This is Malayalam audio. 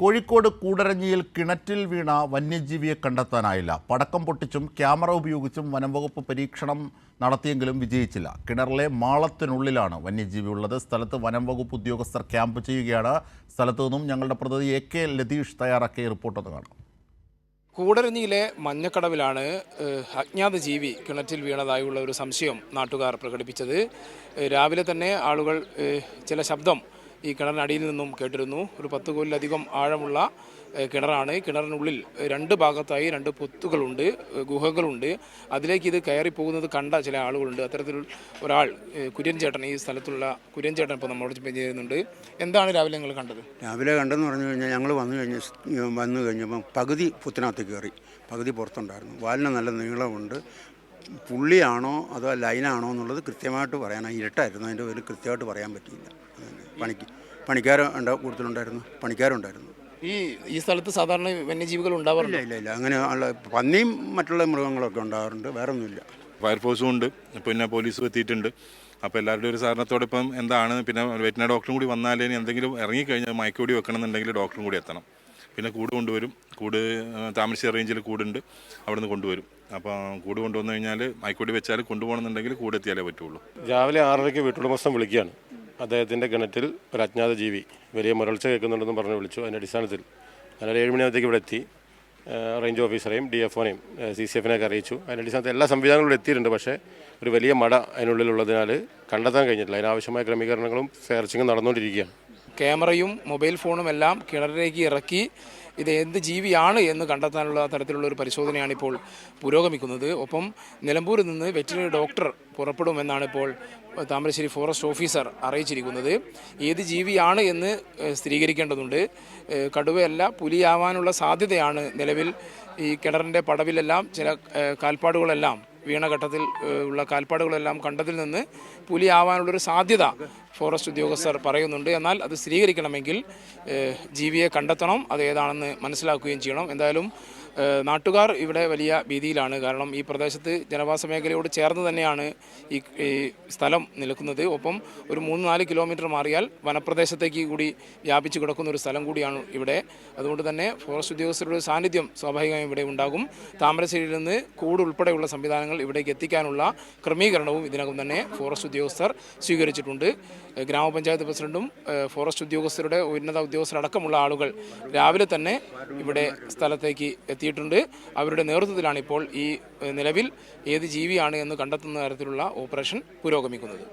കോഴിക്കോട് കൂടരഞ്ഞിയിൽ കിണറ്റിൽ വീണ വന്യജീവിയെ കണ്ടെത്താനായില്ല. പടക്കം പൊട്ടിച്ചും ക്യാമറ ഉപയോഗിച്ചും വനംവകുപ്പ് പരീക്ഷണം നടത്തിയെങ്കിലും വിജയിച്ചില്ല. കിണറിലെ മാളത്തിനുള്ളിലാണ് വന്യജീവി ഉള്ളത്. സ്ഥലത്ത് വനംവകുപ്പ് ഉദ്യോഗസ്ഥർ ക്യാമ്പ് ചെയ്യുകയാണ്. സ്ഥലത്തു നിന്നും ഞങ്ങളുടെ പ്രതിനിധി എ കെ ലതീഷ് തയ്യാറാക്കിയ റിപ്പോർട്ട് റിപ്പോർട്ടൊന്ന് കാണാം. കൂടരഞ്ഞിയിലെ മഞ്ഞക്കടവിലാണ് അജ്ഞാത ജീവി കിണറ്റിൽ വീണതായുള്ള ഒരു സംശയം നാട്ടുകാർ പ്രകടിപ്പിച്ചത്. രാവിലെ തന്നെ ആളുകൾ ചില ശബ്ദം ഈ കിണറിനടിയിൽ നിന്നും കേട്ടിരുന്നു. ഒരു പത്ത് കോലിലധികം ആഴമുള്ള കിണറാണ്. കിണറിനുള്ളിൽ രണ്ട് ഭാഗത്തായി രണ്ട് പൊത്തുകളുണ്ട് ഗുഹകളുണ്ട്. അതിലേക്ക് ഇത് കയറി പോകുന്നത് കണ്ട ചില ആളുകളുണ്ട്. അത്തരത്തിൽ ഒരാൾ കുര്യൻ ചേട്ടൻ ഈ സ്ഥലത്തുള്ള കുര്യൻ ചേട്ടൻ ഇപ്പോൾ നമ്മളോട് ചെയ്യുന്നുണ്ട് എന്താണ് രാവിലെ നിങ്ങൾ കണ്ടത്? രാവിലെ കണ്ടെന്ന് പറഞ്ഞു കഴിഞ്ഞാൽ ഞങ്ങൾ വന്നു കഴിഞ്ഞ് വന്നു കഴിഞ്ഞപ്പം പകുതി പുത്തിനകത്ത് കയറി പകുതി പുറത്തുണ്ടായിരുന്നു. വാലിന് നല്ല നീളമുണ്ട്. പുള്ളിയാണോ അതോ ലൈനാണോ എന്നുള്ളത് കൃത്യമായിട്ട് പറയാനാണ് ഇരട്ടായിരുന്നു. അതിന്റെ പേര് കൃത്യമായിട്ട് പറയാൻ പറ്റിയില്ല. പണിക്ക് പണിക്കാരും ഉണ്ട കൂടുതലുണ്ടായിരുന്നു. പണിക്കാരുണ്ടായിരുന്നു. ഈ ഈ സ്ഥലത്ത് സാധാരണ വന്യജീവികൾ ഉണ്ടാവാറില്ല ഇല്ല ഇല്ല അങ്ങനെ ഉള്ള പന്നിയും മറ്റുള്ള മൃഗങ്ങളൊക്കെ ഉണ്ടാവാറുണ്ട്. വേറെ ഒന്നുമില്ല ഫയർഫോഴ്സും ഉണ്ട്. പിന്നെ പോലീസും എത്തിയിട്ടുണ്ട്. അപ്പോൾ എല്ലാവരുടെയും ഒരു സഹകരണത്തോടെ ഇപ്പം എന്താണ്? പിന്നെ വെറ്റിനറി ഡോക്ടറും കൂടി വന്നാലേ ഇനി എന്തെങ്കിലും ഇറങ്ങിക്കഴിഞ്ഞാൽ മയക്കുകൂടി വെക്കണം എന്നുണ്ടെങ്കിൽ ഡോക്ടറും കൂടി എത്തണം. പിന്നെ കൂട് കൊണ്ടുവരും. കൂട് താമരശ്ശേരി റേഞ്ചിൽ കൂടുണ്ട്. അവിടെ നിന്ന് കൊണ്ടുവരും. അപ്പോൾ കൂട് കൊണ്ടുവന്നു കഴിഞ്ഞാൽ മയക്കുകൂടി വെച്ചാൽ കൊണ്ടുപോകണമെന്നുണ്ടെങ്കിൽ കൂട് എത്തിയാലേ പറ്റുള്ളൂ. രാവിലെ ആറരയ്ക്ക് വീട്ടുടമസ്ഥം വിളിക്കുകയാണ്. അദ്ദേഹത്തിന്റെ കിണറ്റിൽ ഒരു അജ്ഞാത ജീവി വലിയ മുരൾച്ച കേൾക്കുന്നുണ്ടെന്ന് പറഞ്ഞ് വിളിച്ചു. അതിന്റെ അടിസ്ഥാനത്തിൽ ഞാനൊരു ഏഴ് മണിയാകുമ്പോഴത്തേക്ക് ഇവിടെ എത്തി. റേഞ്ച് ഓഫീസറെയും ഡി എഫ് ഒനെയും സി സി എഫിനെയൊക്കെ അറിയിച്ചു. അതിന്റെ അടിസ്ഥാനത്തിൽ എല്ലാ സംവിധാനങ്ങളും എത്തിയിട്ടുണ്ട്. പക്ഷേ ഒരു വലിയ മട അതിനുള്ളിലുള്ളതിനാൽ കണ്ടെത്താൻ കഴിഞ്ഞിട്ടില്ല. അതിനാവശ്യമായ ക്രമീകരണങ്ങളും സെർച്ചിങ്ങും നടന്നുകൊണ്ടിരിക്കുകയാണ്. ക്യാമറയും മൊബൈൽ ഫോണും എല്ലാം കിണറിലേക്ക് ഇറക്കി ഇത് എന്ത് ജീവിയാണ് എന്ന് കണ്ടെത്താനുള്ള തരത്തിലുള്ള ഒരു പരിശോധനയാണ് ഇപ്പോൾ പുരോഗമിക്കുന്നത്. ഒപ്പം നിലമ്പൂരിൽ നിന്ന് വെറ്റിനറി ഡോക്ടർ പുറപ്പെടുമെന്നാണ് ഇപ്പോൾ താമരശ്ശേരി ഫോറസ്റ്റ് ഓഫീസർ അറിയിച്ചിരിക്കുന്നത്. ഏത് ജീവിയാണ് എന്ന് സ്ഥിരീകരിക്കേണ്ടതുണ്ട്. കടുവയല്ല പുലിയാവാനുള്ള സാധ്യതയാണ് നിലവിൽ ഈ കിണറിന്റെ പടവിലെല്ലാം ചില കാൽപ്പാടുകളെല്ലാം. വീണ ഘട്ടത്തിൽ ഉള്ള കാൽപ്പാടുകളെല്ലാം കണ്ടതിൽ നിന്ന് പുലി പുലിയാവാനുള്ളൊരു സാധ്യത ഫോറസ്റ്റ് ഉദ്യോഗസ്ഥർ പറയുന്നുണ്ട്. എന്നാൽ അത് സ്ഥിരീകരിക്കണമെങ്കിൽ ജീവിയെ കണ്ടെത്തണം അത് ഏതാണെന്ന് മനസ്സിലാക്കുകയും ചെയ്യണം. എന്തായാലും നാട്ടുകാർ ഇവിടെ വലിയ ഭീതിയിലാണ്. കാരണം ഈ പ്രദേശത്ത് ജനവാസ മേഖലയോട് ചേർന്ന് തന്നെയാണ് ഈ സ്ഥലം നിൽക്കുന്നത്. ഒപ്പം ഒരു മൂന്ന് നാല് കിലോമീറ്റർ മാറിയാൽ വനപ്രദേശത്തേക്ക് കൂടി വ്യാപിച്ചു കിടക്കുന്ന ഒരു സ്ഥലം കൂടിയാണ് ഇവിടെ. അതുകൊണ്ട് തന്നെ ഫോറസ്റ്റ് ഉദ്യോഗസ്ഥരുടെ സാന്നിധ്യം സ്വാഭാവികമായും ഇവിടെ ഉണ്ടാകും. താമരശ്ശേരിയിൽ നിന്ന് കൂട് ഉൾപ്പെടെയുള്ള സംവിധാനങ്ങൾ ഇവിടേക്ക് എത്തിക്കാനുള്ള ക്രമീകരണവും ഇതിനകം തന്നെ ഫോറസ്റ്റ് ഉദ്യോഗസ്ഥർ സ്വീകരിച്ചിട്ടുണ്ട്. ഗ്രാമപഞ്ചായത്ത് പ്രസിഡന്റും ഫോറസ്റ്റ് ഉദ്യോഗസ്ഥരുടെ ഉന്നത ഉദ്യോഗസ്ഥരടക്കമുള്ള ആളുകൾ രാവിലെ തന്നെ ഇവിടെ സ്ഥലത്തേക്ക് എത്തിയിട്ടുണ്ട് അവരുടെ നേതൃത്വത്തിലാണ് ഇപ്പോൾ ഈ നിലവിൽ ഏത് ജീവിയാണ് എന്ന് കണ്ടെത്തുന്ന തരത്തിലുള്ള ഓപ്പറേഷൻ പുരോഗമിക്കുന്നത്.